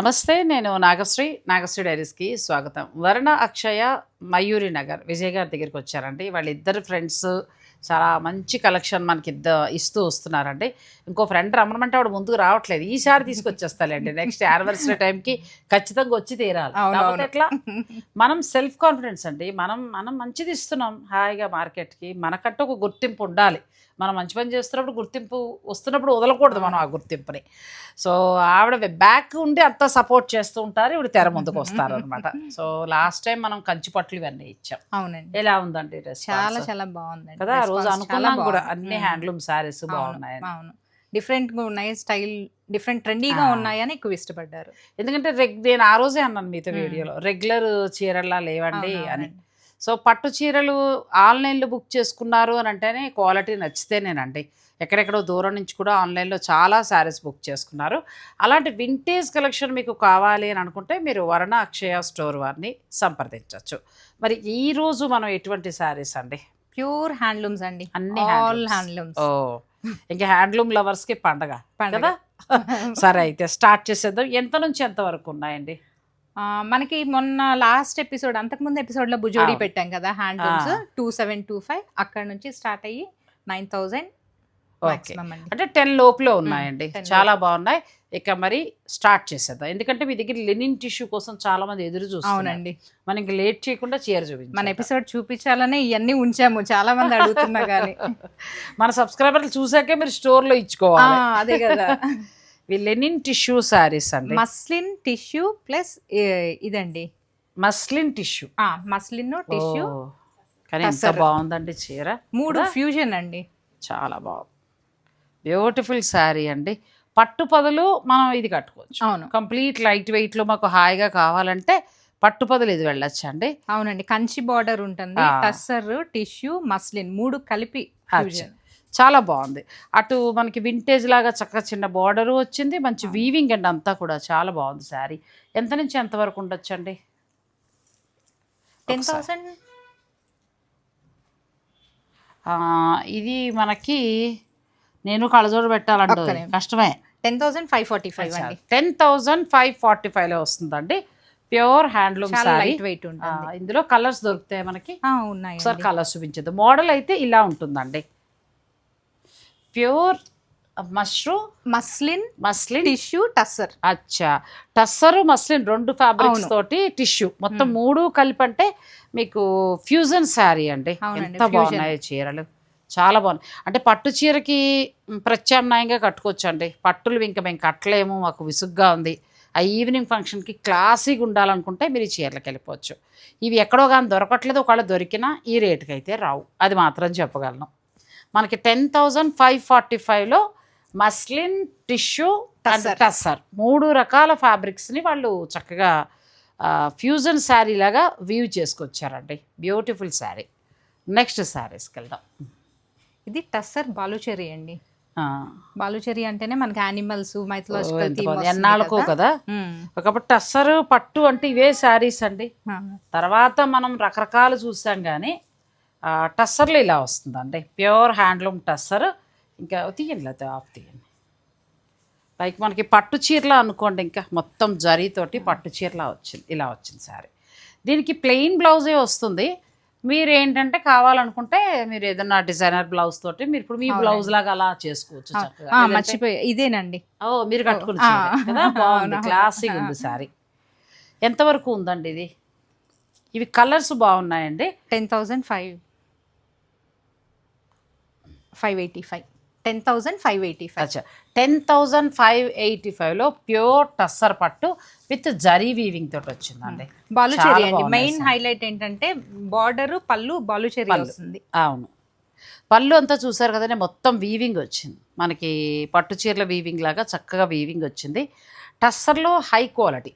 నమస్తే నేను నాగశ్రీ నాగశ్రీ డైరీస్కి స్వాగతం. వరుణ అక్షయ మయూరి నగర్ విజయ్ గారి దగ్గరికి వచ్చారండి. వాళ్ళిద్దరు ఫ్రెండ్స్ చాలా మంచి కలెక్షన్ మనకి ఇద్ద ఇస్తూ వస్తున్నారండి. ఇంకో ఫ్రెండ్ రమ్మనమంటే ఆవిడ ముందుకు రావట్లేదు. ఈసారి తీసుకొచ్చేస్తాలేండి నెక్స్ట్ యానివర్సరీ టైంకి ఖచ్చితంగా వచ్చి తీరాలి. ఎట్లా? మనం సెల్ఫ్ కాన్ఫిడెన్స్ అండి. మనం మనం మంచిది ఇస్తున్నాం. హాయిగా మార్కెట్కి మనకంటూ ఒక గుర్తింపు ఉండాలి. మనం మంచి పని చేస్తున్నప్పుడు గుర్తింపు వస్తున్నప్పుడు వదలకూడదు మనం ఆ గుర్తింపుని సో ఆవిడ బ్యాక్ ఉండి అంతా సపోర్ట్ చేస్తూ ఉంటారు ఇప్పుడు తెర ముందుకు వస్తారు అనమాట సో లాస్ట్ టైం మనం కంచి పట్లు ఇవన్నీ ఇచ్చాం అవునండి ఎలా ఉందండి? చాలా చాలా బాగుందండి కదా ఆ రోజు అనుకున్నాం కూడా బాగుంది. అన్ని. హ్యాండ్లూమ్ శారీస్ అవును, బాగున్నాయని అవును డిఫరెంట్గా ఉన్నాయి స్టైల్ డిఫరెంట్ ట్రెండీగా. ఉన్నాయని ఎక్కువ ఇష్టపడ్డారు ఎందుకంటే రెగ్ నేను ఆ రోజే అన్నాను మీతో. వీడియోలో రెగ్యులర్ చీరల్లా లేవండి అని. సో పట్టు చీరలు ఆన్లైన్లో బుక్ చేసుకున్నారు అని అంటేనే క్వాలిటీ నచ్చితేనేనండి. ఎక్కడెక్కడో దూరం నుంచి కూడా ఆన్లైన్లో చాలా శారీస్ బుక్ చేసుకున్నారు. అలాంటి వింటేజ్ కలెక్షన్ మీకు కావాలి అని అనుకుంటే మీరు వరుణ అక్షయ స్టోర్ వారిని సంప్రదించవచ్చు మరి ఈ రోజు మనం ఎటువంటి శారీస్ అండి? ప్యూర్ హ్యాండ్లూమ్స్ అండి. అన్ని ఆల్. హ్యాండ్లూమ్స్. ఓ ఇంకా హ్యాండ్లూమ్ లవర్స్కి పండగ పండగ. కదా? సరే అయితే స్టార్ట్ చేసేద్దాం. ఎంత నుంచి ఎంత వరకు ఉన్నాయండి? మనకి మొన్న లాస్ట్ ఎపిసోడ్ అంతకుముందు ఎపిసోడ్లో బుజోడి. పెట్టాం కదా హ్యాండ్లూమ్స్ ఆ. టూ సెవెన్ టూ ఫైవ్ అక్కడ నుంచి స్టార్ట్ అయ్యి నైన్ అండి. అంటే టెన్ లోపులో ఉన్నాయండి. 10 చాలా బాగున్నాయి. ఇక మరి స్టార్ట్ చేసేద్దాం. ఎందుకంటే మీ దగ్గర లెనిన్ టిష్యూ కోసం చాలా మంది ఎదురు చూస్తున్నారు. అవునండి. మనం ఇంక లేట్ చేయకుండా చీర మన చూపించాలి ఎపిసోడ్ చూపించాలనే ఇవన్నీ ఉంచాము. చాలా మంది అడుగుతున్నా కానీ మన సబ్స్క్రైబర్లు చూసాకే మీరు స్టోర్లో ఆ, ఇచ్చుకోవాలి అదే కదా. ఇవి లెనిన్ టిష్యూ శారీస్ అండి. మస్లిన్ టిష్యూ ప్లస్ ఇదండి. Muslin tissue. Muslin tissue. కానీ ఎంత. బాగుందండి చీర. మూడు? ఫ్యూజన్ అండి. చాలా బాగుంది బ్యూటిఫుల్ శారీ అండి. పట్టు పదులు మనం ఇది కట్టుకోవచ్చు. అవును. కంప్లీట్ లైట్ వెయిట్లో మాకు హాయిగా కావాలంటే పట్టు పదులు ఇది వెళ్ళొచ్చు అండి. అవునండి కంచి బార్డర్ ఉంటుంది. టస్సర్ టిష్యూ మస్లిన్ మూడు కలిపి అచ్చా. చాలా బాగుంది. అటు మనకి వింటేజ్ లాగా చక్కగా చిన్న బార్డర్ వచ్చింది మంచి వీవింగ్ అండి అంతా కూడా చాలా బాగుంది శారీ. ఎంత నుంచి ఎంత వరకు ఉండొచ్చు అండి టెన్. థౌసండ్ ఇది మనకి నేను కళ్ళజోడు పెట్టాలంటే. కష్టమే. Ten thousand five forty five అండి. టెన్ థౌజండ్ ఫైవ్ ఫార్టీ ఫైవ్లో వస్తుందండి. ప్యూర్ హ్యాండ్లూమ్ లైట్ వెయిట్ ఉంటుంది. ఇందులో కలర్స్ దొరుకుతాయి మనకి. ఒకసారి ఉన్నాయండి. కలర్స్ చూపించదు మోడల్ అయితే ఇలా ఉంటుందండి. Pure mushroom muslin muslin? Tissue tussar. అచ్చా. టస్సరు మస్లిన్ రెండు ఫ్యాబ్రిక్స్. తోటి టిష్యూ. మొత్తం. మూడు కలిపి అంటే మీకు ఫ్యూజన్ శారీ అండి. ఎంత. బాగున్నాయి చీరలు. చాలా బాగున్నాయి. అంటే పట్టు చీరకి ప్రత్యామ్నాయంగా కట్టుకోవచ్చు అండి పట్టులు ఇంకా మేము కట్టలేము మాకు విసుగ్గా ఉంది. ఆ ఈవినింగ్ ఫంక్షన్కి క్లాసీగా ఉండాలనుకుంటే మీరు ఈ చీరలకు వెళ్ళిపోవచ్చు. ఇవి ఎక్కడో కానీ దొరకట్లేదు ఒకవేళ దొరికినా ఈ రేటుకి అయితే రావు. అది మాత్రం చెప్పగలను. మనకి టెన్ థౌజండ్ ఫైవ్ ఫార్టీ ఫైవ్లో మస్లిన్ టిష్యూ. టస్సర్. మూడు రకాల ఫ్యాబ్రిక్స్ని వాళ్ళు చక్కగా ఫ్యూజన్ శారీ లాగా వ్యూ చేసుకొచ్చారండి. బ్యూటిఫుల్ శారీ. నెక్స్ట్ శారీస్కి వెళ్దాం. ఇది టస్సర్ బాలుచెరి అండి. బాలుచెరి అంటేనే మనకి యానిమల్స్ మైథలాజికల్. ఎన్నాళ్ళకో కదా. ఒకప్పుడు టస్సర్ పట్టు అంటే ఇవే శారీస్ అండి. తర్వాత మనం రకరకాలు చూసాం కానీ టస్సర్లు ఇలా వస్తుందండి. Pure handloom tussar. ఇంకా తీయండి లేకపోతే ఆఫ్ తీయండి. పైకి మనకి పట్టు చీరలా అనుకోండి ఇంకా మొత్తం జరీతోటి పట్టు చీరలా వచ్చింది ఇలా వచ్చింది సారీ దీనికి ప్లెయిన్ బ్లౌజే వస్తుంది. మీరు ఏంటంటే కావాలనుకుంటే మీరు ఏదైనా డిజైనర్ బ్లౌజ్ తోటి మీరు ఇప్పుడు మీ. బ్లౌజ్ లాగా అలా చేసుకోవచ్చు మర్చిపోయా. ఇదేనండి. ఓ మీరు కట్టుకుని. కదా? బాగుంది. క్లాసిక్ ఉంది సారీ ఎంతవరకు ఉందండి ఇది? ఇవి కలర్స్ బాగున్నాయండి. Ten thousand five. Five eighty five. Ten thousand five eighty five. అచ్చా. టెన్ థౌజండ్ ఫైవ్ ఎయిటీ ఫైవ్లో ప్యూర్ టస్సర్ పట్టు విత్ జరీ వీవింగ్ తోటి వచ్చిందండి. బాలుచెరి అండి. మెయిన్. హైలైట్ ఏంటంటే బార్డర్ పళ్ళు బాలుచెరి. వస్తుంది. అవును. పళ్ళు అంతా చూసారు కదండి మొత్తం వీవింగ్ వచ్చింది. మనకి పట్టు చీరల వీవింగ్ లాగా చక్కగా వీవింగ్ వచ్చింది. టస్సర్లో హై క్వాలిటీ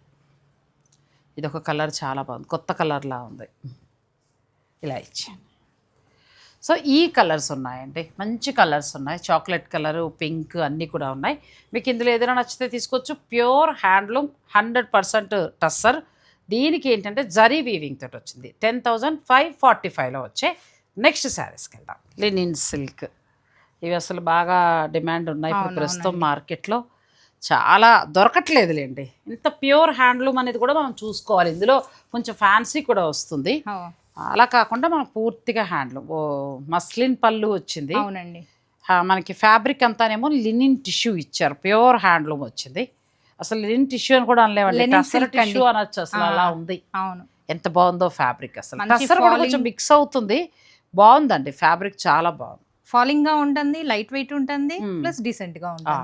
ఇది ఒక కలర్ చాలా బాగుంది. కొత్త కలర్లా ఉంది. ఇలా ఇచ్చాను. సో ఈ కలర్స్ ఉన్నాయండి. మంచి కలర్స్ ఉన్నాయి. చాక్లెట్ కలరు పింక్ అన్నీ కూడా ఉన్నాయి. మీకు ఇందులో ఏదైనా నచ్చితే తీసుకోవచ్చు. Pure handloom hundred percent tussar. దీనికి ఏంటంటే జరీ వీవింగ్ తోటి వచ్చింది. టెన్ థౌజండ్ ఫైవ్ ఫార్టీ ఫైవ్లో వచ్చే నెక్స్ట్ శారీస్కి వెళ్దాం. లినిన్ సిల్క్ ఇవి అసలు బాగా డిమాండ్ ఉన్నాయి ఇప్పుడు ప్రస్తుతం. మార్కెట్లో. చాలా దొరకట్లేదులేండి. ఇంత ప్యూర్ హ్యాండ్లూమ్ అనేది కూడా మనం చూసుకోవాలి. ఇందులో కొంచెం ఫ్యాన్సీ కూడా వస్తుంది. అలా కాకుండా మనం పూర్తిగా హ్యాండ్లూమ్ ఓ మస్లిన్ పళ్ళు వచ్చింది. అవునండి. మనకి ఫ్యాబ్రిక్ అంతానేమో లినిన్ టిష్యూ ఇచ్చారు. ప్యూర్ హ్యాండ్లూమ్ వచ్చింది. అసలు లినిన్ టిష్యూ అని కూడా అనలేమండి. టసర్. టిష్యూ అనొచ్చు అసలు అలా ఉంది. అవును. ఎంత బాగుందో ఫ్యాబ్రిక్ అసలు. టసర్ కూడా కొంచెం మిక్స్ అవుతుంది. బాగుందండి ఫ్యాబ్రిక్ చాలా బాగుంది. ఫాలింగ్గా ఉంటుంది లైట్ వెయిట్ ఉంటుంది Hmm. ప్లస్ డీసెంట్గా ఉంటుంది.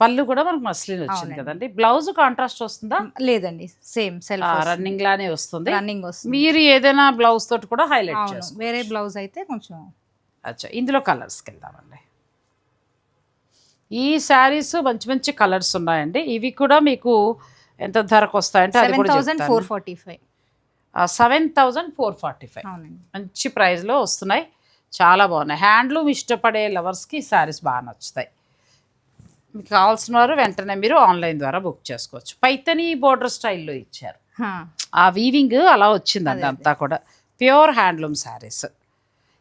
పళ్ళు కూడా మనకు మస్లిన్ వచ్చింది. కదండి. బ్లౌజ్ కాంట్రాస్ట్ వస్తుందా? లేదండి. సేమ్ సెల్ఫ్ రన్నింగ్ లానే వస్తుంది. రన్నింగ్ వస్తుంది. మీరు ఏదైనా బ్లౌజ్ తోటి కూడా హైలైట్ చేసుకో వేరే బ్లౌజ్ అయితే కొంచెం అచ్చా ఇందులో కలర్స్కి వెళ్దామండి ఈ శారీస్ మంచి మంచి కలర్స్ ఉన్నాయండి. ఇవి కూడా మీకు ఎంత ధరకు వస్తాయంటే అది సెవెన్ కూడా thousand four forty five. Seven thousand four forty five. అవునండి. మంచి ప్రైస్లో వస్తున్నాయి. చాలా బాగున్నాయి. హ్యాండ్లూమ్ ఇష్టపడే లవర్స్కి ఈ శారీస్ బాగా నచ్చుతాయి. మీకు కావాల్సిన వారు వెంటనే మీరు ఆన్లైన్ ద్వారా బుక్ చేసుకోవచ్చు. పైతని బోర్డర్ స్టైల్లో ఇచ్చారు. ఆ వీవింగ్ అలా వచ్చిందండి అంతా కూడా. Pure handloom saris.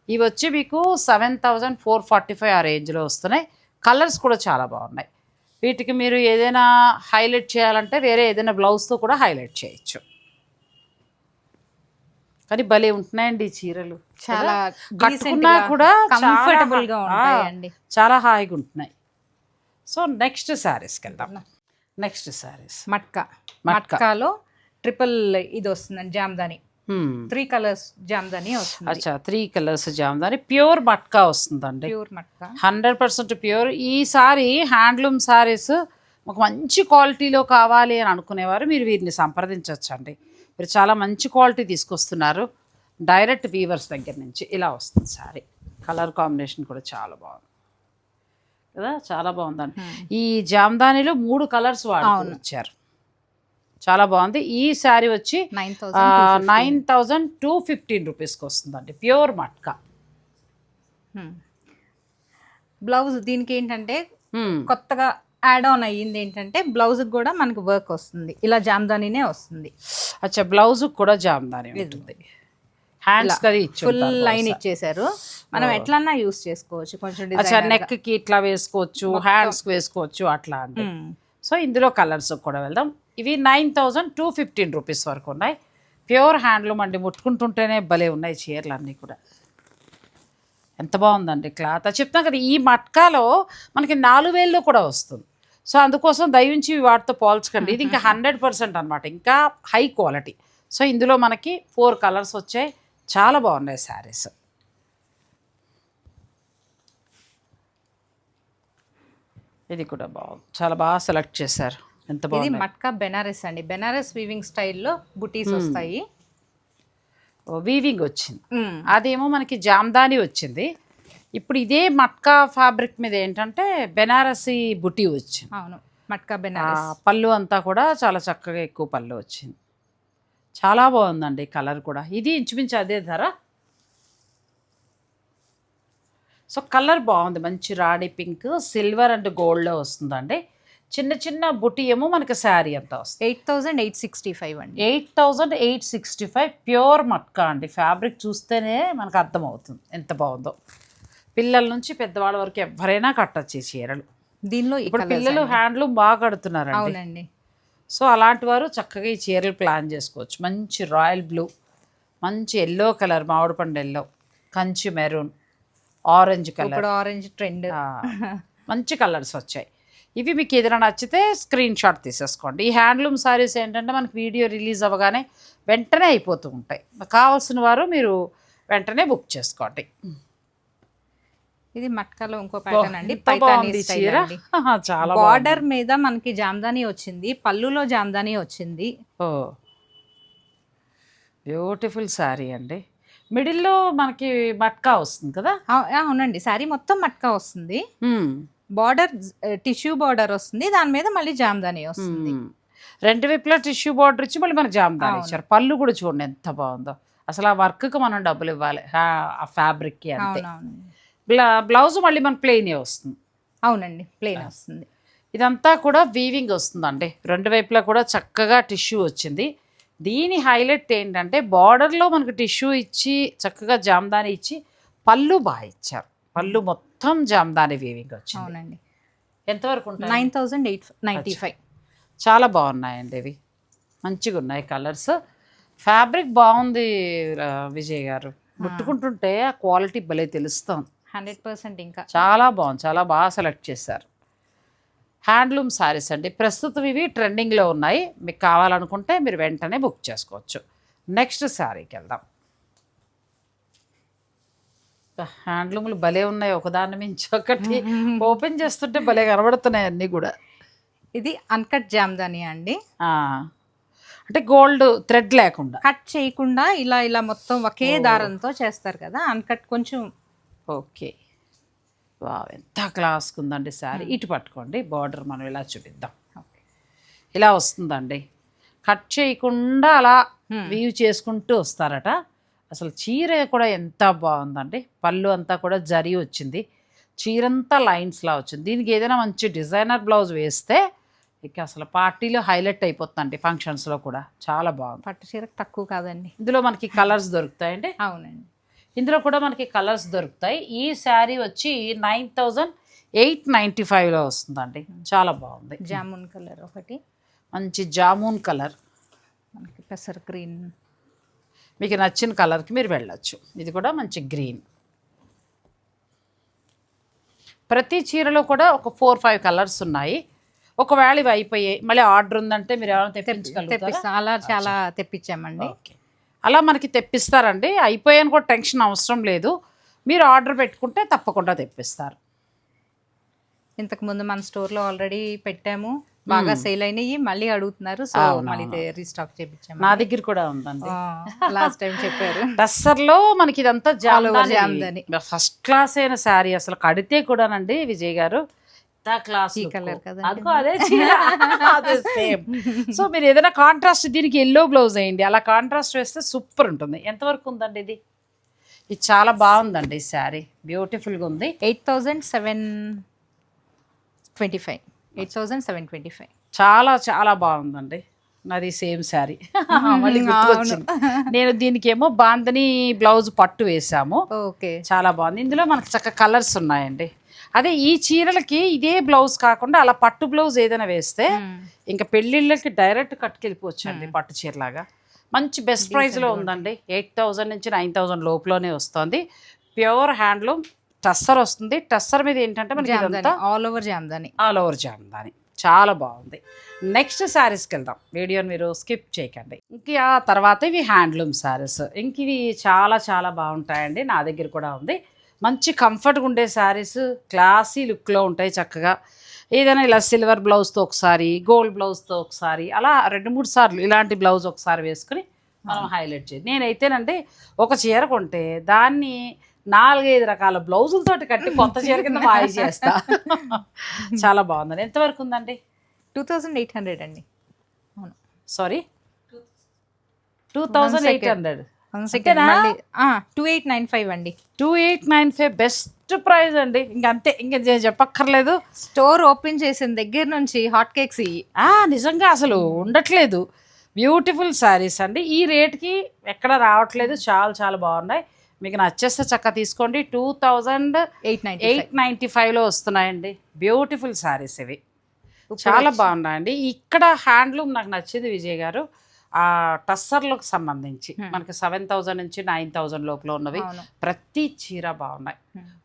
ఇవి వచ్చి మీకు seven thousand four forty five ఆ రేంజ్లో వస్తున్నాయి. కలర్స్ కూడా చాలా బాగున్నాయి. వీటికి మీరు ఏదైనా హైలైట్ చేయాలంటే వేరే ఏదైనా బ్లౌజ్తో కూడా హైలైట్ చేయొచ్చు. కానీ భలే ఉంటున్నాయండి చీరలు. చాలా? కట్టుకున్నా కూడా comfortable గా చాలా- ఉంటాయండి. చాలా హాయిగా ఉంటున్నాయి. సో నెక్స్ట్ శారీస్కి వెళ్దాం నెక్స్ట్ శారీస్. మట్కా. మట్కా. మట్కాలో ట్రిపుల్ ఇది వస్తుందండి జామ్దాని. త్రీ కలర్స్ జామ్దాని వస్తుంది. అచ్చా three colours jamdani. Pure matka వస్తుందండి. Pure matka. Hundred percent pure. ఈసారి హ్యాండ్లూమ్ శారీస్ ఒక మంచి క్వాలిటీలో కావాలి అని అనుకునేవారు. మీరు వీరిని సంప్రదించవచ్చు అండి మీరు చాలా మంచి క్వాలిటీ తీసుకొస్తున్నారు. డైరెక్ట్ వీవర్స్ దగ్గర నుంచి ఇలా వస్తుంది శారీ కలర్ కాంబినేషన్ కూడా చాలా బాగుంది. కదా చాలా బాగుందండి. ఈ జామ్దానిలో మూడు కలర్స్ వాడుతూ అవును. వచ్చారు. చాలా బాగుంది. ఈ శారీ వచ్చి నైన్ థౌజండ్ టూ ఫిఫ్టీన్ రూపీస్కి వస్తుందండి. ప్యూర్ మట్కా. బ్లౌజ్ దీనికి ఏంటంటే. కొత్తగా యాడ్ ఆన్ అయ్యింది ఏంటంటే బ్లౌజ్ కూడా మనకి వర్క్ వస్తుంది. ఇలా జామ్దానినే వస్తుంది. అచ్చా బ్లౌజ్ కూడా జామ్దాని ఉంటుంది. హ్యాండ్స్ ఫుల్ లైన్ ఇచ్చేసారు మనం ఎట్లన్నా యూస్ చేసుకోవచ్చు కొంచెం నెక్కి ఇట్లా వేసుకోవచ్చు హ్యాండ్స్ వేసుకోవచ్చు అట్లా గా. Hmm. సో ఇందులో కలర్స్ కూడా వెళ్దాం. ఇవి nine thousand two fifteen rupees వరకు ఉన్నాయి. ప్యూర్ హ్యాండ్లూమ్ అండి. ముట్టుకుంటుంటేనే భలే ఉన్నాయి చీరలు అన్నీ కూడా. ఎంత బాగుందండి క్లాత్. చెప్తాం కదా ఈ మట్కాలో మనకి నాలుగు వేల్లో కూడా వస్తుంది. సో అందుకోసం దయించి వాటితో పోల్చకండి. ఇది ఇంకా హండ్రెడ్ పర్సెంట్ అనమాట ఇంకా హై క్వాలిటీ సో ఇందులో మనకి ఫోర్ కలర్స్ వచ్చాయి. చాలా బాగున్నాయి శారీస్. ఇది కూడా బాగుంది. చాలా బాగా సెలెక్ట్ చేశారు. ఎంత ఇది బాగుంది మట్కా బెనారస్ అండి. బెనారస్ వీవింగ్ స్టైల్లో బుటీస్ వస్తాయి. వీవింగ్ వచ్చింది. అదేమో మనకి జామ్దాని వచ్చింది. ఇప్పుడు ఇదే మట్కా ఫ్యాబ్రిక్ మీద ఏంటంటే బెనారసి బుటీ వచ్చింది. అవును. మట్కా బెనారస్. పళ్ళు అంతా కూడా చాలా చక్కగా ఎక్కువ పళ్ళు వచ్చింది. చాలా బాగుందండి కలర్ కూడా. ఇది ఇంచుమించు అదే ధర. సో కలర్ బాగుంది. మంచి రాణి పింక్ సిల్వర్ అండ్ గోల్డ్లో వస్తుందండి. చిన్న చిన్న బుటీ ఏమో మనకి శారీ అంతా వస్తుంది. Eight thousand eight sixty five అండి. Eight thousand eight sixty five pure matka అండి. ఫ్యాబ్రిక్ చూస్తేనే మనకు అర్థమవుతుంది ఎంత బాగుందో. పిల్లల నుంచి పెద్దవాళ్ళ వరకు ఎవరైనా కట్టచ్చు ఈ చీరలు. దీనిలో ఇప్పుడు పిల్లలు. హ్యాండ్లూమ్ బాగా కడుతున్నారండి. అవునండి. సో అలాంటి వారు చక్కగా ఈ చీరలు ప్లాన్ చేసుకోవచ్చు. మంచి రాయల్ బ్లూ మంచి ఎల్లో కలర్ మామిడి పండు yellow Kanchi maroon orange colour. Orange trend. మంచి కలర్స్ వచ్చాయి. ఇవి మీకు ఏదైనా నచ్చితే స్క్రీన్ షాట్ తీసేసుకోండి. ఈ హ్యాండ్లూమ్ సారీస్ ఏంటంటే మనకి వీడియో రిలీజ్ అవ్వగానే వెంటనే అయిపోతూ ఉంటాయి. కావాల్సిన వారు మీరు వెంటనే బుక్ చేసుకోండి. ఇది మట్కాలో ఇంకో ప్యాటర్న్ అండి చీర. చాలా. బార్డర్ మీద మనకి జామ్దాని వచ్చింది పళ్ళులో జామ్దాని వచ్చింది. ఓ బ్యూటిఫుల్ శారీ అండి. మిడిల్లో మనకి మట్కా వస్తుంది కదా? అవు- అవునండి శారీ మొత్తం మట్కా వస్తుంది. బార్డర్ టిష్యూ బార్డర్ వస్తుంది దాని మీద మళ్ళీ జామ్దాని వస్తుంది. రెండు వైపులా టిష్యూ బార్డర్ ఇచ్చి మళ్ళీ మన జామ్దాని. ఇచ్చారు. పళ్ళు కూడా చూడండి ఎంత బాగుందో. అసలు ఆ వర్క్కి మనం డబ్బులు ఇవ్వాలి. ఆ- ఫ్యాబ్రిక్కి అంతే. బ్లా- బ్లౌజ్ మళ్ళీ మన ప్లెయిన్ వస్తుంది. అవునండి ప్లెయిన్ వస్తుంది. ఇదంతా కూడా వీవింగ్ వస్తుందండి. రెండు వైపులా కూడా చక్కగా టిష్యూ వచ్చింది. దీని హైలైట్ ఏంటంటే బార్డర్లో మనకు టిష్యూ ఇచ్చి చక్కగా జామ్దాని ఇచ్చి పళ్ళు బాగా ఇచ్చారు. పళ్ళు మొత్తం జామ్దాని వీవింగ్ వచ్చింది. అవునండి. ఎంతవరకు nine thousand eight ninety five. చాలా బాగున్నాయండి ఇవి. మంచిగా ఉన్నాయి కలర్స్ ఫ్యాబ్రిక్ బాగుంది విజయ్ గారు. ముట్టుకుంటుంటే ఆ క్వాలిటీ భలే తెలుస్తుంది హండ్రెడ్ పర్సెంట్ ఇంకా. చాలా బాగుంది. చాలా బాగా సెలెక్ట్ చేశారు. హ్యాండ్లూమ్ శారీస్ అండి. ప్రస్తుతం ఇవి ట్రెండింగ్లో ఉన్నాయి. మీకు కావాలనుకుంటే మీరు వెంటనే బుక్ చేసుకోవచ్చు. నెక్స్ట్ శారీకి వెళ్దాం. హ్యాండ్లూమ్లు భలే ఉన్నాయి. ఒకదాని మించి ఒకటి ఓపెన్ చేస్తుంటే భలే కనబడుతున్నాయి అన్నీ కూడా. ఇది అన్కట్ జామ్దాని అండి. అంటే గోల్డ్ థ్రెడ్ లేకుండా. కట్ చేయకుండా ఇలా ఇలా మొత్తం ఒకే దారంతో చేస్తారు కదా. అన్కట్ కొంచెం ఓకే. వా ఎంత క్లాస్గా ఉందండి శారీ ఇటు పట్టుకోండి బార్డర్ మనం ఇలా చూపిద్దాం. ఇలా వస్తుందండి. కట్ చేయకుండా అలా వీవ్ చేసుకుంటూ వస్తారట. అసలు చీర కూడా ఎంత బాగుందండి. పళ్ళు అంతా కూడా జరి వచ్చింది. చీరంతా లైన్స్లా వచ్చింది. దీనికి ఏదైనా మంచి డిజైనర్ బ్లౌజ్ వేస్తే ఇక అసలు పార్టీలో హైలైట్ అయిపోతుందండి ఫంక్షన్స్లో కూడా. చాలా బాగుంది. పట్టు చీరకు తక్కువ కాదండి. ఇందులో మనకి కలర్స్ దొరుకుతాయండి. అవునండి. ఇందులో కూడా మనకి కలర్స్ దొరుకుతాయి. ఈ శారీ వచ్చి నైన్ థౌజండ్ ఎయిట్ నైంటీ ఫైవ్లో వస్తుందండి. చాలా బాగుంది. జామున్ కలర్ ఒకటి. మంచి జామూన్ కలర్. మనకి పెసర్ గ్రీన్. మీకు నచ్చిన కలర్కి మీరు వెళ్ళొచ్చు. ఇది కూడా మంచి గ్రీన్. ప్రతి చీరలో కూడా ఒక ఫోర్ ఫైవ్ కలర్స్ ఉన్నాయి. ఒకవేళ ఇవి అయిపోయాయి మళ్ళీ ఆర్డర్ ఉందంటే మీరు ఏమైనా తెప్పించగలుగుతారా? అలా చాలా తెప్పించామండి. ఓకే. అలా మనకి తెప్పిస్తారండి. అయిపోయాను కూడా టెన్షన్ అవసరం లేదు. మీరు ఆర్డర్ పెట్టుకుంటే తప్పకుండా తెప్పిస్తారు. ఇంతకు ముందు మన స్టోర్లో ఆల్రెడీ పెట్టాము. బాగా సేల్ అయినాయి. మళ్ళీ అడుగుతున్నారు. సో. మళ్ళీ రీస్టాక్ చేపించాము నా దగ్గర కూడా ఉందండి. లాస్ట్ టైం చెప్పారు. టస్సర్లో మనకి ఇదంతా జామ్దాని. ఫస్ట్ క్లాస్ అయిన శారీ అసలు కడితే కూడానండి విజయ్ గారు. ఇంత క్లాస్. అదిగో అదే చీర. అదే సేమ్. సో మీరు ఏదైనా కాంట్రాస్ట్ దీనికి ఎల్లో బ్లౌజ్ వేయండి. అలా కాంట్రాస్ట్ వేస్తే సూపర్ ఉంటుంది. ఎంతవరకు ఉందండి ఇది? ఇది చాలా బాగుందండి ఈ శారీ. బ్యూటిఫుల్గా ఉంది. Eight thousand seven twenty five. Eight thousand seven twenty five. చాలా చాలా బాగుందండి. నాది సేమ్ శారీ. మళ్ళీ గుర్తుకొచ్చింది. నేను దీనికేమో బాందని బ్లౌజ్ పట్టు వేసాము ఓకే. చాలా బాగుంది. ఇందులో మనకి చక్క కలర్స్ ఉన్నాయండి. అదే ఈ చీరలకి ఇదే బ్లౌజ్ కాకుండా అలా పట్టు బ్లౌజ్ ఏదైనా వేస్తే ఇంకా పెళ్ళిళ్ళకి డైరెక్ట్ కట్టుకెళ్ళిపోవచ్చు అండి పట్టు చీరలాగా. మంచి బెస్ట్ ప్రైస్లో ఉందండి. ఎయిట్ థౌజండ్ నుంచి నైన్ థౌజండ్ లోపులోనే వస్తుంది. ప్యూర్ హ్యాండ్లూమ్ టస్సర్ వస్తుంది. టస్సర్ మీద ఏంటంటే మనకి ఇదంతా all over jamdani. All over jamdani. చాలా బాగుంది. నెక్స్ట్ శారీస్కి వెళ్దాం వీడియోని మీరు స్కిప్ చేయకండి. ఇంక ఆ తర్వాత ఇవి హ్యాండ్లూమ్ శారీస్ ఇంక ఇవి చాలా చాలా బాగుంటాయండి. నా దగ్గర కూడా ఉంది. మంచి కంఫర్ట్గా ఉండే శారీస్ క్లాసీ లుక్లో ఉంటాయి చక్కగా. ఏదైనా ఇలా సిల్వర్ బ్లౌజ్తో ఒకసారి గోల్డ్ బ్లౌజ్తో ఒకసారి అలా రెండు మూడు సార్లు ఇలాంటి బ్లౌజ్ ఒకసారి వేసుకుని మనం హైలైట్ చేయాలి నేనైతేనండి ఒక చీర కొంటే దాన్ని నాలుగైదు రకాల బ్లౌజులతోటి కట్టి కొత్త చీర కింద మాయ చేస్తా. చాలా బాగుందండి. ఎంతవరకు ఉందండి? టూ థౌజండ్ ఎయిట్ హండ్రెడ్ అండి. అవును? Sorry two thousand eight hundred two eight nine five అండి. Two eight nine five best price అండి. ఇంక అంతే ఇంక చెప్పక్కర్లేదు. స్టోర్ ఓపెన్ చేసిన దగ్గర నుంచి హాట్ కేక్స్ నిజంగా అసలు ఉండట్లేదు. బ్యూటిఫుల్ శారీస్ అండి. ఈ రేట్కి ఎక్కడ రావట్లేదు. చాలా చాలా బాగున్నాయి. మీకు నచ్చేస్తే చక్క తీసుకోండి. Two thousand eight nine eight ninety ఫైవ్లో వస్తున్నాయండి. బ్యూటిఫుల్ శారీస్ ఇవి. చాలా బాగున్నాయండి. ఇక్కడ హ్యాండ్లూమ్ నాకు నచ్చింది విజయ్ గారు. ఆ టస్సర్లకు సంబంధించి మనకి సెవెన్ థౌజండ్ నుంచి నైన్ థౌజండ్ లోపల ఉన్నవి. ప్రతి చీర బాగున్నాయి.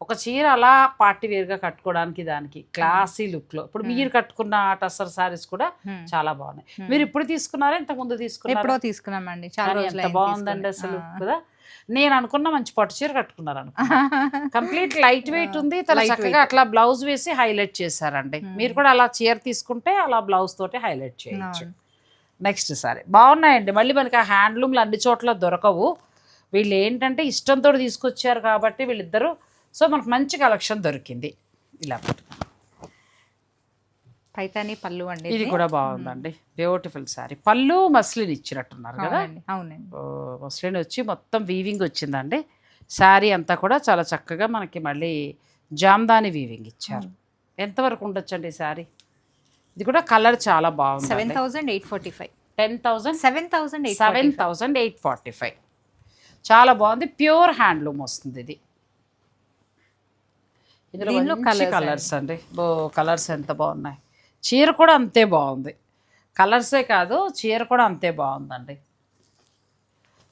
ఒక చీర అలా పార్టీ వేర్గా కట్టుకోవడానికి దానికి క్లాసీ లుక్లో ఇప్పుడు మీరు కట్టుకున్న టస్సర్ శారీస్ కూడా. చాలా బాగున్నాయి. మీరు ఇప్పుడు తీసుకున్నారా? ఇంతకు ముందు తీసుకున్నారా? ఎప్పుడో తీసుకున్నామండి. చాలా ఎంత బాగుందండి అసలు కదా? నేను అనుకున్న మంచి పట్టు చీర కట్టుకున్నారు అనుకున్నా. కంప్లీట్ లైట్ వెయిట్ ఉంది. తన చక్కగా అట్లా బ్లౌజ్ వేసి హైలైట్ చేశారండి. మీరు కూడా అలా చీర తీసుకుంటే అలా బ్లౌజ్ తోటి హైలైట్ చేయొచ్చు. నెక్స్ట్ సారీ. బాగున్నాయండి. మళ్ళీ మనకి ఆ హ్యాండ్లూమ్లు అన్ని చోట్ల దొరకవు. వీళ్ళు ఏంటంటే ఇష్టంతో తీసుకొచ్చారు కాబట్టి వీళ్ళిద్దరూ సో మనకు మంచి కలెక్షన్ దొరికింది. ఇలా. పైతాని పళ్ళు అండి ఇది కూడా బాగుందండి. బ్యూటిఫుల్ సారీ. పళ్ళు మస్లిన్ ఇచ్చినట్టున్నారు కదా? అవునండి మస్లిన్ వచ్చి మొత్తం వీవింగ్ వచ్చిందండి. శారీ అంతా కూడా చాలా చక్కగా మనకి మళ్ళీ జామ్దాని వీవింగ్ ఇచ్చారు. ఎంతవరకు ఉండొచ్చండి ఈ శారీ ఇది కూడా కలర్ చాలా సెవెన్ బాగుంది thousand eight forty five. Ten thousand seven thousand seven thousand eight forty five. చాలా బాగుంది. ప్యూర్ హ్యాండ్లూమ్ వస్తుంది ఇది. ఇందులో కలర్స్ అండి. బో కలర్స్ ఎంత బాగున్నాయి. చీర కూడా అంతే బాగుంది. కలర్సే కాదు చీర కూడా అంతే బాగుందండి.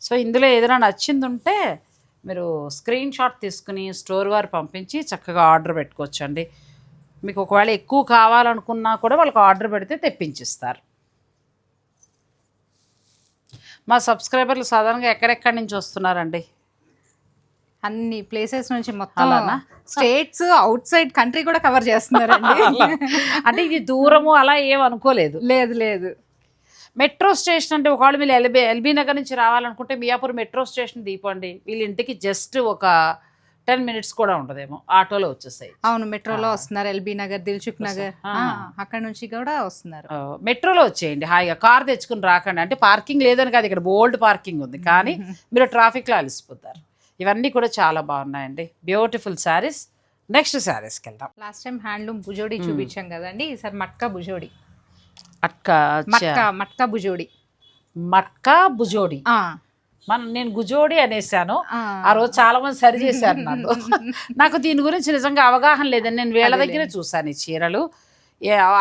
సో ఇందులో ఏదైనా నచ్చింది ఉంటే మీరు స్క్రీన్ షాట్ తీసుకుని స్టోర్ వారు పంపించి చక్కగా ఆర్డర్ పెట్టుకోవచ్చు అండి మీకు ఒకవేళ ఎక్కువ కావాలనుకున్నా కూడా వాళ్ళకి ఆర్డర్ పెడితే తెప్పించిస్తారు. మా సబ్స్క్రైబర్లు సాధారణంగా ఎక్కడెక్కడి నుంచి వస్తున్నారండి? అన్ని ప్లేసెస్ నుంచి మొత్తం? స్టేట్స్ అవుట్ సైడ్ కంట్రీ కూడా కవర్ చేస్తున్నారండి. అంటే ఇది దూరము అలా ఏం అనుకోలేదు. లేదు లేదు. మెట్రో స్టేషన్ అంటే ఒకవేళ మీరు ఎల్బీ ఎల్బీ నగర్ నుంచి రావాలనుకుంటే మియాపూర్ మెట్రో స్టేషన్ దీపండి వీళ్ళ ఇంటికి జస్ట్ ఒక టెన్ మినిట్స్ కూడా ఉండదేమో ఆటోలో వచ్చేసాయి అవును మెట్రోలో వస్తున్నారు. ఎల్బీ నగర్ దిల్చుక్ నగర్. అక్కడ నుంచి కూడా వస్తున్నారు. మెట్రోలో వచ్చేయండి. హాయిగా కార్ తెచ్చుకుని రాకండి. అంటే పార్కింగ్ లేదని కాదు ఇక్కడ బోల్డ్ పార్కింగ్ ఉంది. కానీ మీరు ట్రాఫిక్లో అలసిపోతారు. ఇవన్నీ కూడా చాలా బాగున్నాయండి. బ్యూటిఫుల్ శారీస్ నెక్స్ట్ శారీస్కి వెళ్దాం లాస్ట్ టైం హ్యాండ్లూమ్ బుజోడి చూపించాం కదండి. ఈసారి మట్కా బుజోడి. అక్క మట్కా మట్కా బుజోడి. మట్కా బుజోడి. ఆ, మన నేను గుజోడి అనేసాను. ఆ. రోజు చాలా మంది సరి చేశారు నన్ను. నాకు దీని గురించి నిజంగా అవగాహన లేదని నేను వీళ్ళ దగ్గరే చూసాను ఈ చీరలు.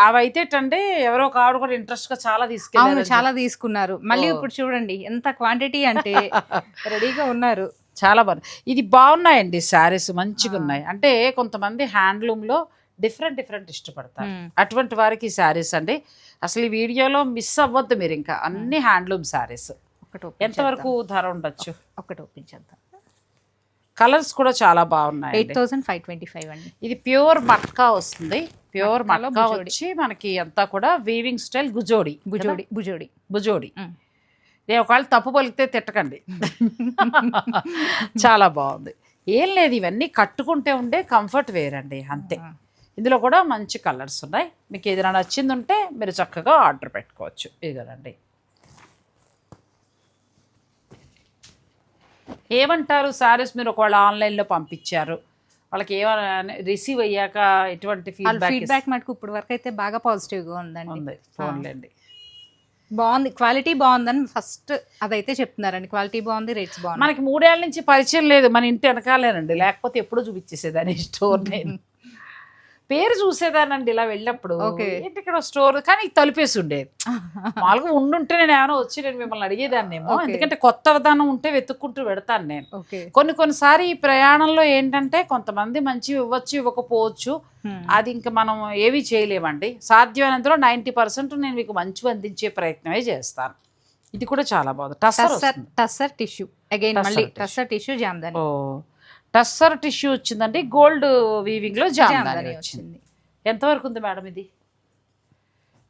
అవైతే అంటే ఎవరో ఒక ఆవిడ కూడా ఇంట్రెస్ట్గా చాలా తీసుకెళ్ళారు చాలా తీసుకున్నారు. మళ్ళీ. ఇప్పుడు చూడండి ఎంత క్వాంటిటీ అంటే రెడీగా ఉన్నారు. చాలా బాగుంది. ఇది బాగున్నాయండి శారీస్ మంచిగా ఉన్నాయి. అంటే కొంతమంది హ్యాండ్లూమ్లో డిఫరెంట్ డిఫరెంట్ ఇష్టపడతారు. అటువంటి వారికి శారీస్ అండి. అసలు ఈ వీడియోలో మిస్ అవ్వద్దు మీరు ఇంకా. అన్ని హ్యాండ్లూమ్ శారీస్. ఒకటి ఎంతవరకు ధర ఉండొచ్చు. ఒకటి ఓపెన్ చేద్దాం. కలర్స్ కూడా చాలా బాగున్నాయి eight thousand five twenty five అండి. ఇది ప్యూర్ మట్కా వస్తుంది. ప్యూర్ మట్కా. వచ్చి మనకి అంతా కూడా వీవింగ్ స్టైల్ గుజోడి బుజోడి బుజోడి. బుజోడి. నేను ఒకవేళ తప్పు పలికితే తిట్టకండి. చాలా బాగుంది. ఏం లేదు ఇవన్నీ కట్టుకుంటే ఉండే కంఫర్ట్ వేరండి అంతే. ఇందులో కూడా మంచి కలర్స్ ఉన్నాయి. మీకు ఏదైనా నచ్చింది ఉంటే మీరు చక్కగా ఆర్డర్ పెట్టుకోవచ్చు. ఇదిగోనండి. ఏమంటారు సారీస్? మీరు ఒకవేళ ఆన్లైన్లో పంపించారు. వాళ్ళకి ఏమైనా రిసీవ్ అయ్యాక ఎటువంటి ఫీడ్బ్యాక్ ఫీడ్బ్యాక్ మటుకు ఇప్పుడు వరకు అయితే బాగా పాజిటివ్గా ఉందండి. ఉంది. ఫోన్లేండి బాగుంది. క్వాలిటీ బాగుందని ఫస్ట్ అదైతే చెప్తున్నారండి. క్వాలిటీ బాగుంది రేట్స్ బాగున్నాయి. మనకి మూడేళ్ళ నుంచి పరిచయం లేదు. మన ఇంటి వెనకాలేనండి. లేకపోతే ఎప్పుడూ చూపించేసేదాన్ని స్టోర్ నేను. పేరు చూసేదానండి ఇలా వెళ్ళినప్పుడు. ఏంటి ఇక్కడ స్టోర్? కానీ తలుపేసి ఉండేది. మామూలుగా ఉండుంటే నేను ఏమైనా వచ్చి నేను మిమ్మల్ని అడిగేదాన్నేమో. ఎందుకంటే కొత్త విధానం ఉంటే వెతుక్కుంటూ పెడతాను నేను. కొన్ని కొన్నిసారి ఈ ప్రయాణంలో ఏంటంటే కొంతమంది మంచి ఇవ్వచ్చు ఇవ్వకపోవచ్చు. అది ఇంకా మనం ఏమీ చేయలేమండి. సాధ్యమైనంతలో నైంటీ పర్సెంట్ నేను మీకు మంచివి అందించే ప్రయత్నమే చేస్తాను. ఇది కూడా చాలా బాగుంది. టస్సర్ టస్సర్ టిష్యూ. అగైన్ మళ్ళీ. టస్సర్ టిష్యూ జామ్దాని. ఓ. టస్సర్ టిష్యూ వచ్చిందండి గోల్డ్ వీవింగ్లో జామ్దాని వచ్చింది. ఎంతవరకు ఉంది మేడం ఇది?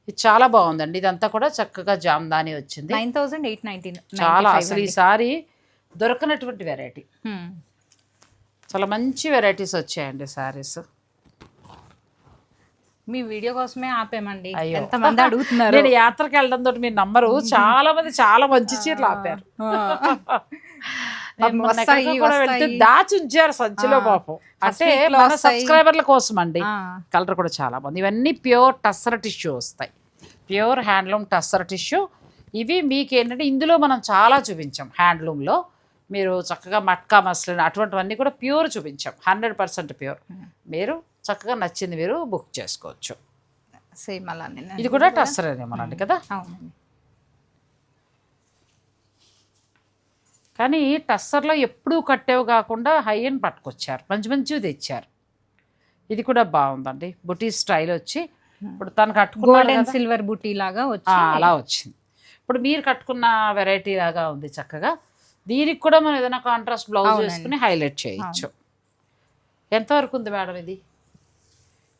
ఇది చాలా బాగుందండి ఇదంతా కూడా చక్కగా జామ్దాని వచ్చింది. నైన్ థౌసండ్ ఎయిట్ నైన్టీ చాలా అసలు ఈసారి దొరకనటువంటి వెరైటీ చాలా మంచి వెరైటీస్ వచ్చాయండి సారీస్ మీ వీడియో కోసమే ఆపామండి. అయ్యో. ఎంత మంది అడుగుతున్నారు? నేను యాత్రకు వెళ్ళడం తోటి మీ నంబరు చాలా మంది చాలా మంచి చీరలు ఆపారు. దాచి ఉంచారు సంచిలో. పాపం. అంటే మన. సబ్స్క్రైబర్ల కోసం అండి కలర్ కూడా చాలా బాగుంది. ఇవన్నీ ప్యూర్ టస్సర్ టిష్యూ వస్తాయి. Pure handloom tussar tissue. ఇవి మీకు ఏంటంటే ఇందులో మనం చాలా చూపించాం హ్యాండ్లూమ్లో. మీరు చక్కగా మట్కా మస్లిన్ అటువంటివన్నీ కూడా ప్యూర్ చూపించాం. Hundred percent pure. మీరు చక్కగా నచ్చింది మీరు బుక్ చేసుకోవచ్చు. సేమ్ అలానే. ఇది కూడా టస్సర్ అనేమోనండి కదా? అవునండి. కానీ టస్సర్లో ఎప్పుడూ కట్టేవి కాకుండా హై ఎండ్ పట్టుకొచ్చారు. మంచి మంచివి తెచ్చారు. ఇది కూడా బాగుందండి. బుటీ స్టైల్ వచ్చి ఇప్పుడు తను కట్టుకున్నాడు అండ్ కదా. సిల్వర్ బుటీ లాగా వచ్చి అలా వచ్చింది. ఇప్పుడు మీరు కట్టుకున్న వెరైటీ లాగా ఉంది చక్కగా. దీనికి కూడా మనం ఏదైనా కాంట్రాస్ట్ బ్లౌజ్. వేసుకుని హైలైట్ చేయొచ్చు. ఎంతవరకు ఉంది మేడం ఇది?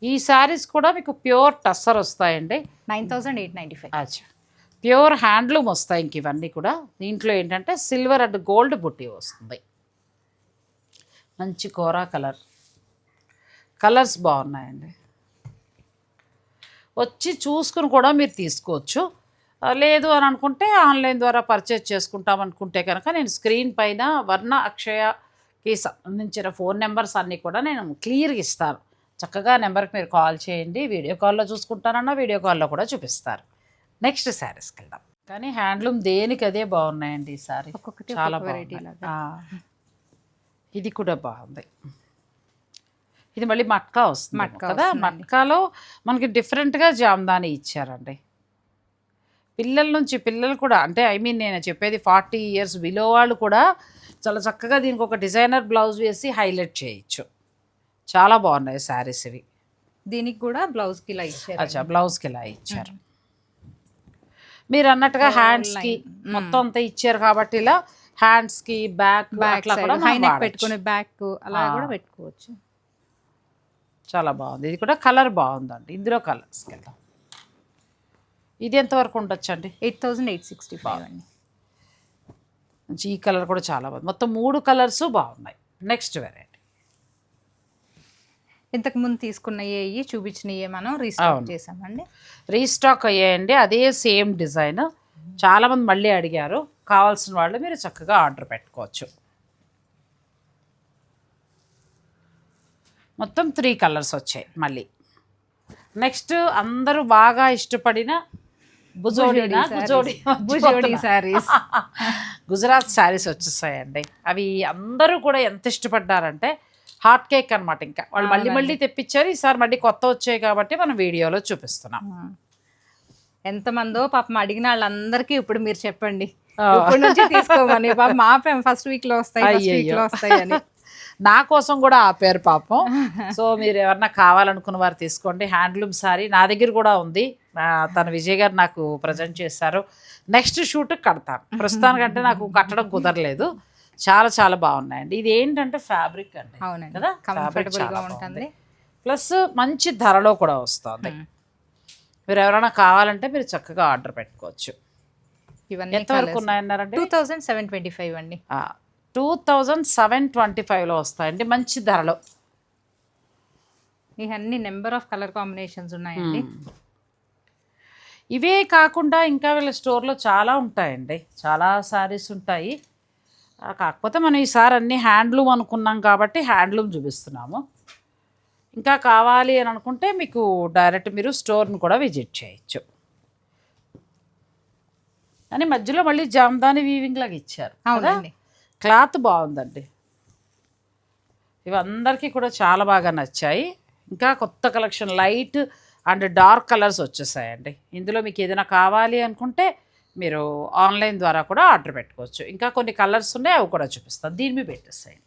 ఈ శారీస్ కూడా మీకు ప్యూర్ టస్సర్ వస్తాయండి. Nine thousand eight ninety five. అచ్చా. ప్యూర్ హ్యాండ్లూమ్ వస్తాయి ఇంక ఇవన్నీ కూడా. దీంట్లో ఏంటంటే సిల్వర్ అండ్ గోల్డ్ బుట్టి వస్తుంది. మంచి కోరా కలర్. కలర్స్ బాగున్నాయండి. వచ్చి చూసుకుని కూడా మీరు తీసుకోవచ్చు. లేదు అని అనుకుంటే ఆన్లైన్ ద్వారా పర్చేజ్ చేసుకుంటాం అనుకుంటే కనుక నేను స్క్రీన్ పైన వర్ణ అక్షయకి సంబంధించిన ఫోన్ నెంబర్స్ అన్నీ కూడా నేను క్లియర్గా ఇస్తాను. చక్కగా నెంబర్కి మీరు కాల్ చేయండి. వీడియో కాల్లో చూసుకుంటానన్నా వీడియో కాల్లో కూడా చూపిస్తారు. నెక్స్ట్ శారీస్కి వెళ్దాం కానీ హ్యాండ్లూమ్ దేనికి అదే బాగున్నాయండి ఈ సారీ చాలా. ఆ. ఇది కూడా బాగుంది. ఇది మళ్ళీ మట్కా వస్తుంది మట్కా కదా. మట్కాలో మనకి డిఫరెంట్గా జామ్దాని ఇచ్చారండి. పిల్లల నుంచి పిల్లలు కూడా అంటే ఐ మీన్ నేను చెప్పేది ఫార్టీ ఇయర్స్ బిలో వాళ్ళు కూడా చాలా చక్కగా దీనికి ఒక డిజైనర్ బ్లౌజ్ వేసి హైలైట్ చేయొచ్చు. చాలా బాగున్నాయి శారీస్ ఇవి. దీనికి కూడా బ్లౌజ్కి ఇలా ఇచ్చారు అచ్చా బ్లౌజ్కి ఇలా ఇచ్చారు. మీరు అన్నట్టుగా హ్యాండ్స్కి మొత్తం అంతా ఇచ్చారు కాబట్టి ఇలా హ్యాండ్స్కి బ్యాక్ బ్యాక్ అట్లా సైడ్ కూడా హై మనం నెక్ వాడొచ్చు. పెట్టుకునే బ్యాక్ అలా ఆ. కూడా పెట్టుకోవచ్చు. చాలా బాగుంది. ఇది కూడా కలర్ బాగుందండి. ఇందులో కలర్స్కి వెళ్దాం. ఇది ఎంతవరకు ఉండొచ్చు అండి eight thousand eight sixty five అండి. మంచి ఈ కలర్ కూడా చాలా బాగుంది. మొత్తం మూడు కలర్స్ బాగున్నాయి. నెక్స్ట్ వెరైటీ ఇంతకు ముందు తీసుకున్న ఏ చూపించినవి మనం రీస్టాక్. చేసామండి రీస్టాక్ అయ్యాయండి. అదే సేమ్ డిజైన్ చాలామంది మళ్ళీ అడిగారు. కావాల్సిన వాళ్ళు మీరు చక్కగా ఆర్డర్ పెట్టుకోవచ్చు. మొత్తం త్రీ కలర్స్ వచ్చాయి మళ్ళీ. నెక్స్ట్ అందరూ బాగా ఇష్టపడిన బుజోడినా? బుజోడి బుజోడి సారీస్ గుజరాత్ శారీస్ వచ్చేసాయండి. అవి అందరూ కూడా ఎంత ఇష్టపడ్డారంటే హాట్ కేక్ అన్నమాట ఇంకా. వాళ్ళు మళ్ళీ మళ్ళీ తెప్పించారు ఈసారి మళ్ళీ కొత్త వచ్చాయి కాబట్టి మనం వీడియోలో చూపిస్తున్నాం. ఎంతమందో పాపం అడిగిన వాళ్ళందరికీ ఇప్పుడు మీరు చెప్పండి. ఇప్పటి నుంచి తీసుకోమని. పాపం ఆపాం ఫస్ట్ వీక్లో వస్తాయి. లో వస్తాయి అని. నా కోసం కూడా ఆపారు పాపం. సో మీరు ఎవరన్నా కావాలనుకున్న వారు తీసుకోండి. హ్యాండ్లూమ్ సారీ నా దగ్గర కూడా ఉంది. తన విజయ్ గారు నాకు ప్రజెంట్ చేశారు. నెక్స్ట్ షూట్ కడతాను. ప్రస్తుతానికంటే నాకు కట్టడం కుదరలేదు. చాలా చాలా బాగున్నాయండి. ఇది ఏంటంటే ఫ్యాబ్రిక్ అండి. అవునండి. కదా? Fabric కంఫర్టబుల్గా చాలా ఉంటుంది. ప్లస్ మంచి ధరలో కూడా వస్తుంది. మీరు ఎవరైనా కావాలంటే మీరు చక్కగా ఆర్డర్ పెట్టుకోవచ్చు. ఇవన్నీ ఎంతవరకు ఉన్నాయన్నారంటే two thousand seven twenty five అండి. టూ థౌజండ్ సెవెన్ ట్వంటీ ఫైవ్లో వస్తాయండి మంచి ధరలో. ఇవన్నీ నెంబర్ ఆఫ్ కలర్ కాంబినేషన్స్ ఉన్నాయండి. ఇవే కాకుండా ఇంకా వీళ్ళ స్టోర్లో చాలా ఉంటాయండి. చాలా శారీస్ ఉంటాయి. కాకపోతే మనం ఈసారి అన్ని హ్యాండ్లూమ్ అనుకున్నాం కాబట్టి హ్యాండ్లూమ్ చూపిస్తున్నాము. ఇంకా కావాలి అని అనుకుంటే మీకు డైరెక్ట్ మీరు స్టోర్ని కూడా విజిట్ చేయొచ్చు. కానీ మధ్యలో మళ్ళీ జామ్దాని వీవింగ్ లాగా ఇచ్చారు? అవునండి. క్లాత్ బాగుందండి. ఇవి అందరికీ కూడా చాలా బాగా నచ్చాయి. ఇంకా కొత్త collection light and dark colours వచ్చేసాయండి. ఇందులో మీకు ఏదైనా కావాలి అనుకుంటే మీరు ఆన్లైన్ ద్వారా కూడా ఆర్డర్ పెట్టుకోవచ్చు. ఇంకా కొన్ని కలర్స్ ఉన్నాయి అవి కూడా చూపిస్తాను. దీని మీద పెట్టేస్తాయి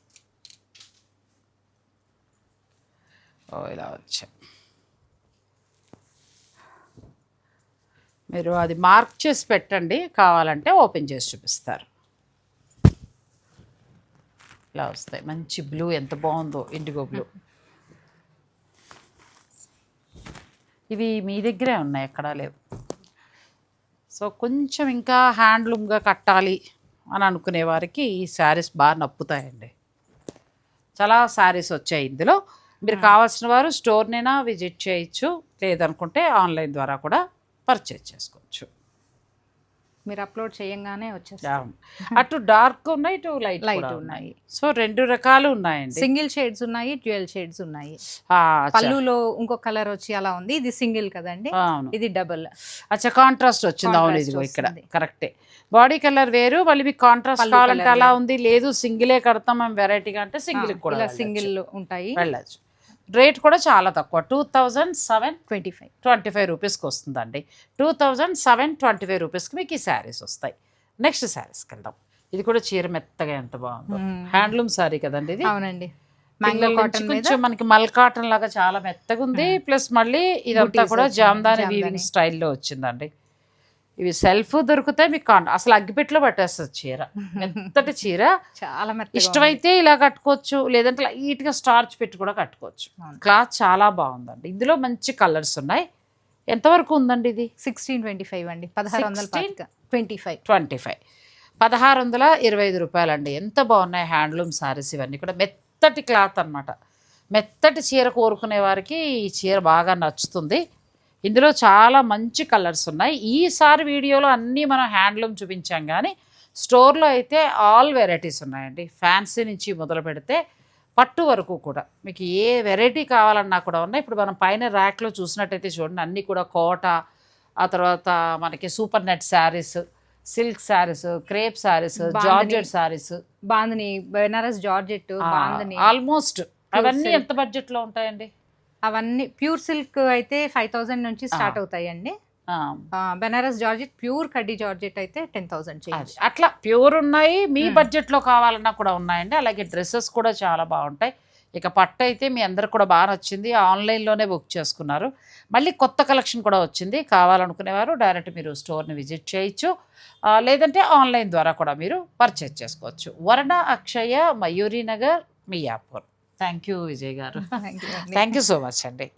ఓ ఇలా వచ్చా. మీరు అది మార్క్ చేసి పెట్టండి. కావాలంటే ఓపెన్ చేసి చూపిస్తారు. ఇలా వస్తాయి. మంచి బ్లూ. ఎంత బాగుందో ఇండిగో బ్లూ. ఇవి మీ దగ్గరే ఉన్నాయి ఎక్కడా లేవు. సో కొంచెం ఇంకా హ్యాండ్లూమ్గా కట్టాలి అని అనుకునే వారికి ఈ శారీస్ బాగా నప్పుతాయండి. చాలా శారీస్ వచ్చాయి ఇందులో. మీరు కావాల్సిన వారు స్టోర్నైనా విజిట్ చేయొచ్చు లేదనుకుంటే ఆన్లైన్ ద్వారా కూడా పర్చేజ్ చేసుకోవచ్చు. మీరు అప్లోడ్ చేయంగానే వచ్చేస్తాయి. అటు డార్క్ ఉన్నాయి ఇటు లైట్ లైట్ ఉన్నాయి. ఉన్నాయి. సో రెండు రకాలు ఉన్నాయండి. సింగిల్ షేడ్స్ ఉన్నాయి డ్యూయల్ షేడ్స్ ఉన్నాయి. పళ్ళులో ఇంకో కలర్ వచ్చి అలా ఉంది. ఇది సింగిల్ కదండి. ఇది డబుల్. అచ్చా కాంట్రాస్ట్ వచ్చింది. అవును ఇదిగో ఇక్కడ. కరెక్టే. బాడీ కలర్ వేరు మళ్ళీ మీకు కాంట్రాస్ట్ కావాలంటే అలా. ఉంది. లేదు సింగిలే కడతాం మేము వెరైటీగా అంటే సింగిల్ కూడా. సింగిల్ ఉంటాయి. వెళ్ళచ్చు. రేట్ కూడా చాలా తక్కువ. Two thousand seven twenty five. Twenty five రూపీస్కి వస్తుందండి. Two thousand seven twenty five రూపీస్కి మీకు ఈ శారీస్ వస్తాయి. నెక్స్ట్ శారీస్కి వెళ్దాం. ఇది కూడా చీర మెత్తగా ఎంత బాగుందో. హ్యాండ్లూమ్ శారీ కదండి ఇది. అవునండి. కొంచెం మనకి మల్ కాటన్ లాగా చాలా మెత్తగా ఉంది ప్లస్ మళ్ళీ ఇదంతా కూడా జామ్దాని. వీవింగ్ స్టైల్లో వచ్చిందండి. ఇవి సెల్ఫ్ దొరుకుతాయి మీకు కాంట అసలు అగ్గిపెట్లో పట్టేస్తుంది చీర. మెత్తటి చీర? చాలా. ఇష్టమైతే ఇలా కట్టుకోవచ్చు లేదంటే లైట్గా స్టార్చ్ పెట్టి కూడా కట్టుకోవచ్చు. క్లాత్ చాలా బాగుందండి. ఇందులో మంచి కలర్స్ ఉన్నాయి. ఎంతవరకు ఉందండి ఇది? సిక్స్టీన్ ట్వంటీ ఫైవ్ అండి. పదహారు వందల 16? Twenty five. Twenty five. పదహారు వందల ఇరవై ఐదు రూపాయలండి. ఎంత బాగున్నాయి హ్యాండ్లూమ్ సారీస్ ఇవన్నీ కూడా. మెత్తటి క్లాత్ అన్నమాట. మెత్తటి చీర కోరుకునే వారికి ఈ చీర బాగా నచ్చుతుంది. ఇందులో చాలా మంచి కలర్స్ ఉన్నాయి. ఈసారి వీడియోలో అన్నీ మనం హ్యాండ్లూమ్ చూపించాం కానీ స్టోర్లో అయితే ఆల్ వెరైటీస్ ఉన్నాయండి. ఫ్యాన్సీ నుంచి మొదలు పెడితే పట్టు వరకు కూడా. మీకు ఏ వెరైటీ కావాలన్నా కూడా ఉన్నాయి. ఇప్పుడు మనం పైన ర్యాక్లో చూసినట్టయితే చూడండి అన్నీ కూడా కోట ఆ తర్వాత మనకి super net saris silk saris crepe saris. Georgette saris. Bandhani Banaras georgette almost అవన్నీ ఎంత బడ్జెట్లో ఉంటాయండి? అవన్నీ ప్యూర్ సిల్క్ అయితే ఫైవ్ థౌసండ్ నుంచి స్టార్ట్ అవుతాయండి. బెనారస్ జార్జెట్ ప్యూర్ కడ్డీ జార్జెట్ అయితే టెన్ థౌసండ్. చేంజ్ అట్లా ప్యూర్ ఉన్నాయి మీ మ్మ్. బడ్జెట్లో కావాలన్నా కూడా ఉన్నాయండి. అలాగే డ్రెస్సెస్ కూడా చాలా బాగుంటాయి. ఇక పట్టు అయితే మీ అందరికి కూడా బాగా నచ్చింది. ఆన్లైన్లోనే బుక్ చేసుకున్నారు. మళ్ళీ కొత్త కలెక్షన్ కూడా వచ్చింది. కావాలనుకునేవారు డైరెక్ట్ మీరు స్టోర్ని విజిట్ చేయొచ్చు. లేదంటే ఆన్లైన్ ద్వారా కూడా మీరు పర్చేజ్ చేసుకోవచ్చు. వరణ అక్షయ మయూరి నగర్ మియాపూర్. థ్యాంక్ యూ విజయ్ గారు. థ్యాంక్ యూ సో మచ్ అండి.